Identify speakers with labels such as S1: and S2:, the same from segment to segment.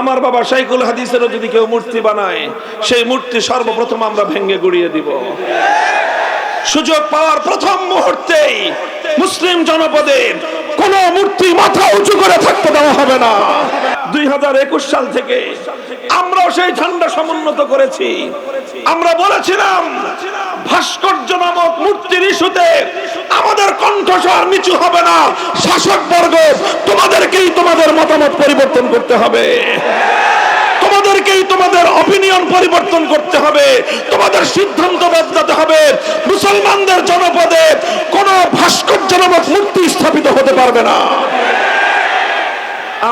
S1: আমার বাবা শাইকুল হাদিসেরও যদি কেউ মূর্তি বানায়, সেই মূর্তি সর্বপ্রথম আমরা ভেঙ্গে গুড়িয়ে দিব। সুযোগ পাওয়ার প্রথম মুহূর্তেই মুসলিম জনপদের কোন মূর্তি মাথা উঁচু করে থাকতে দেওয়া হবে না। দুই হাজার একুশ সাল থেকে আমরাও সেই ঝান্ডা সমুন্নত করেছি। আমরা বলেছিলাম, ভাস্কর্য নামক মূর্তির ইস্যুতে আমাদের কণ্ঠস্বর নিচু হবে না। শাসক বর্গ, তোমাদেরকেই তোমাদের মতামত পরিবর্তন করতে হবে। তোমাদেরকেই তোমাদের অপিনিয়ন পরিবর্তন করতে হবে। তোমাদের সিদ্ধান্ত বদলাতে হবে। মুসলমানদের জনপদে কোন স্থাপিত হতে পারবে না।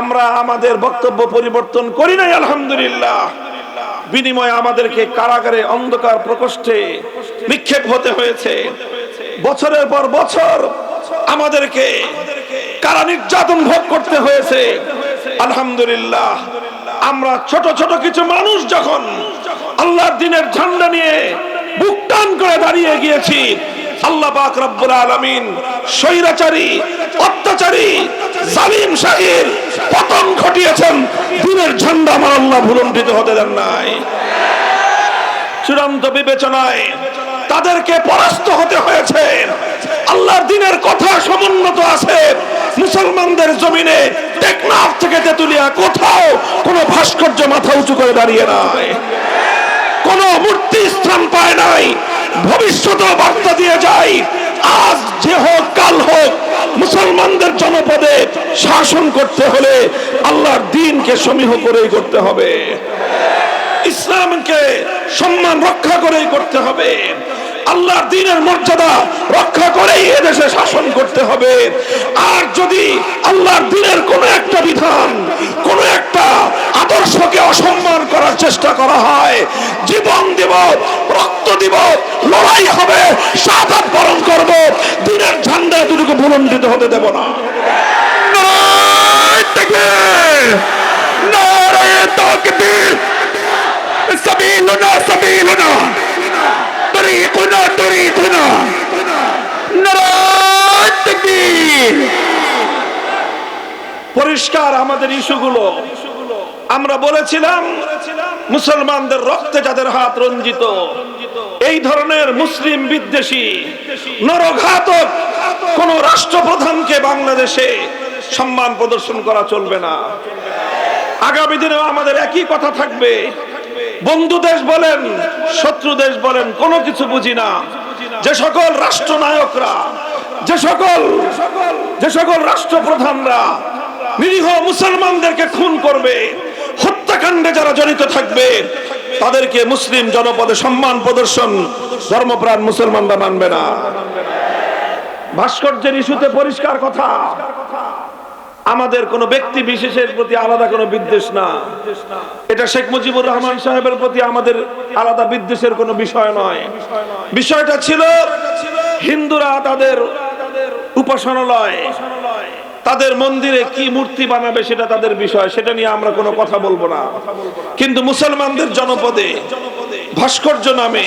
S1: আমরা আমাদের বক্তব্য পরিবর্তন করি নাই, আলহামদুলিল্লাহ। বিনিময়ে আমাদেরকে কারাগারে অন্ধকার প্রকোষ্ঠে নিক্ষেপ হতে হয়েছে। বছরের পর বছর আমাদেরকে কারা নির্যাতন ভোগ করতে হয়েছে? আলহামদুলিল্লাহ। আমরা ছোট ছোট কিছু মানুষ যখন আল্লাহর দিনের ঝান্ডা নিয়ে বুক টান করে দাঁড়িয়ে গিয়েছি, আল্লাহ পাক রব্বুল আলামিন স্বৈরাচারী, অত্যাচারী, জালিম শাহীর পতন ঘটিয়েছেন। দিনের ঝান্ডা আমার আল্লাহ ভুলণ্ঠিত হতে দেন নাই। চূড়ান্ত বিবেচনায় তাদেরকে পরাস্ত হতে হয়েছে আল্লাহর দিনের কথা সমুন্নত আছে মুসলমানদের জমিনে টেকনাফ থেকে তেতুলিয়া কোথাও কোনো ভাস্কর্য মাথা উঁচু করে দাঁড়িয়ে নাই। কোন মূর্তি স্থান পায় নাই। ভবিষ্যতে বার্তা দিয়ে যায় আজ যে হোক, কাল হোক, মুসলমানদের জনপদে শাসন করতে হলে আল্লাহর দিনকে সমীহ করেই করতে হবে। ইসলামকে সম্মান রক্ষা করেই করতে হবে। আল্লাহর দিনের মর্যাদা রক্ষা করেই এদেশে শাসন করতে হবে আর যদি আল্লাহর দিনের কোন একটা বিধান কোন একটা আদর্শকে অসম্মান করার চেষ্টা করা হয় জীবন দিব রক্ত দিব লড়াই হবে সাদাত বরণ করব দিনের ঝান্ডা দুটোকে ভুলণ্ডিত হতে দেব না নারায়ে তাকবীর! নারায়ে তাকবীর! سبيلنا سبيلنا طريقنا طريقنا পরিষ্কার আমাদের ইস্যুগুলো। আমরা বলেছিলাম, মুসলমানদের রক্তে যাদের হাত রঞ্জিত, এই ধরনের মুসলিম বিদ্বেষী, নরঘাতক কোন রাষ্ট্রপ্রধানকে বাংলাদেশে সম্মান প্রদর্শন করা চলবে না। আগামী দিনেও আমাদের একই কথা থাকবে। বন্ধু দেশ বলেন, শত্রু দেশ বলেন, কোনো কিছু বুঝি না। যে সকল রাষ্ট্রনায়করা, যে সকল যে সকল রাষ্ট্রপ্রধানরা নিরীহ মুসলমানদেরকে খুন করবে, হত্যাকাণ্ডে যারা জড়িত থাকবে, তাদেরকে মুসলিম জনপদে সম্মান প্রদর্শন ধর্মপ্রাণ মুসলমানরা মানবে না। ভাস্কর্যের ইস্যুতে পরিষ্কার কথা, আমাদের কোন ব্যক্তি বিশেষের প্রতি আলাদা কোনো বিদ্বেষ না। এটা শেখ মুজিবুর রহমান সাহেবের প্রতি আমাদের আলাদা বিদ্বেষের কোনো বিষয় নয়। বিষয়টা ছিল, হিন্দুরা তাদের উপাসনালয় তাদের মন্দিরে কি মূর্তি বানাবে সেটা তাদের বিষয়, সেটা নিয়ে আমরা কোনো কথা বলব না। কিন্তু মুসলমানদের জনপদে, ভাস্কর্য নামে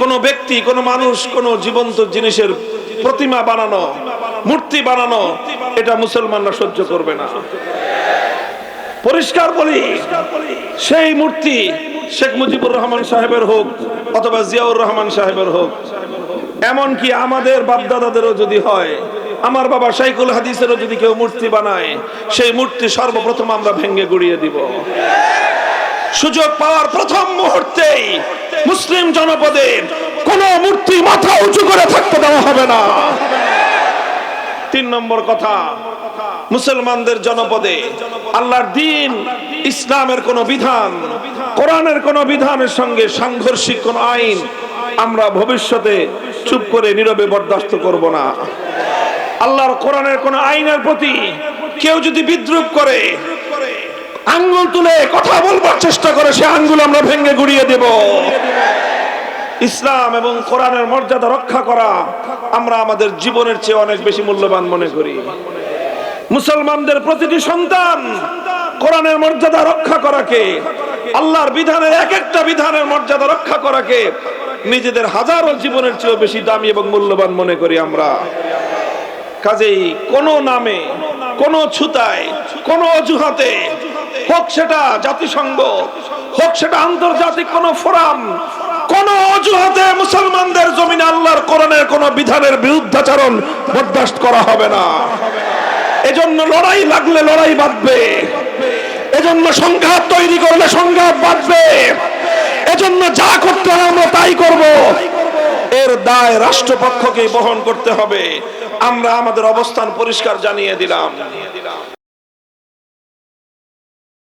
S1: কোনো ব্যক্তি, কোনো মানুষ, কোনো জীবন্ত জিনিসের প্রতিমা বানানো, মূর্তি বানানো, এটা মুসলমানরা সহ্য করবে না। পরিষ্কার বলি, সেই মূর্তি শেখ মুজিবুর রহমান সাহেবের হোক অথবা জিয়াউর রহমান সাহেবের হোক, এমনকি আমাদের বাপদাদাদেরও যদি হয় আমার বাবা শাইকুল হাদিসেরও যদি কেউ মূর্তি বানায়, সেই মূর্তি সর্বপ্রথম আমরা ভেঙ্গে গুড়িয়ে দিব। সুযোগ পাওয়ার প্রথম মুহূর্তেই মুসলিম জনপদে কোন মূর্তি মাথা উঁচু করে থাকতে দেওয়া হবে না। তিন নম্বর কথা, মুসলমানদের জনপদে আল্লাহর দিন, ইসলামের কোন বিধান, কোরআনের কোন বিধানের সঙ্গে সাংঘর্ষিক কোন আইন আমরা ভবিষ্যতে চুপ করে নীরবে বরদাস্ত করব না। আল্লাহর কোরআনের কোন আইনের প্রতি কেউ যদি বিদ্রুপ করে, আঙ্গুল তুলে কথা বলবার চেষ্টা করে, সে আঙ্গুল আমরা ভেঙে গুড়িয়ে দেব। ইসলাম এবং কোরআনের মর্যাদা রক্ষা করা আমরা আমাদের জীবনের চেয়ে অনেক বেশি মূল্যবান মনে করি। মুসলমানদের প্রতিটি সন্তান কোরআনের মর্যাদা রক্ষা করাকে, আল্লাহর বিধানের এক একটা বিধানের মর্যাদা রক্ষা করাকে নিজেদের হাজারো জীবনের চেয়ে বেশি দামি এবং মূল্যবান মনে করি আমরা। কাজেই কোন নামে, কোন ছুতায়, কোন অজুহাতে, হোক সেটা জাতিসংঘ, হোক সেটা আন্তর্জাতিক কোন ফোরাম, কোন অজুহাতে মুসলমানদের জমিনে আল্লাহর কোরআনের কোন বিধানের বিরুদ্ধাচরণ বরদাস্ত করা হবে না। এজন্য লড়াই লাগলে লড়াই বাঁধবে। এজন্য সংঘাত তৈরি করলে সংঘাত বাঁধবে। এজন্য যা করতে হয় আমরা তাই করব। দায় রাষ্ট্রপক্ষকে বহন করতে হবে। আমরা আমাদের অবস্থান পরিষ্কার জানিয়ে দিলাম।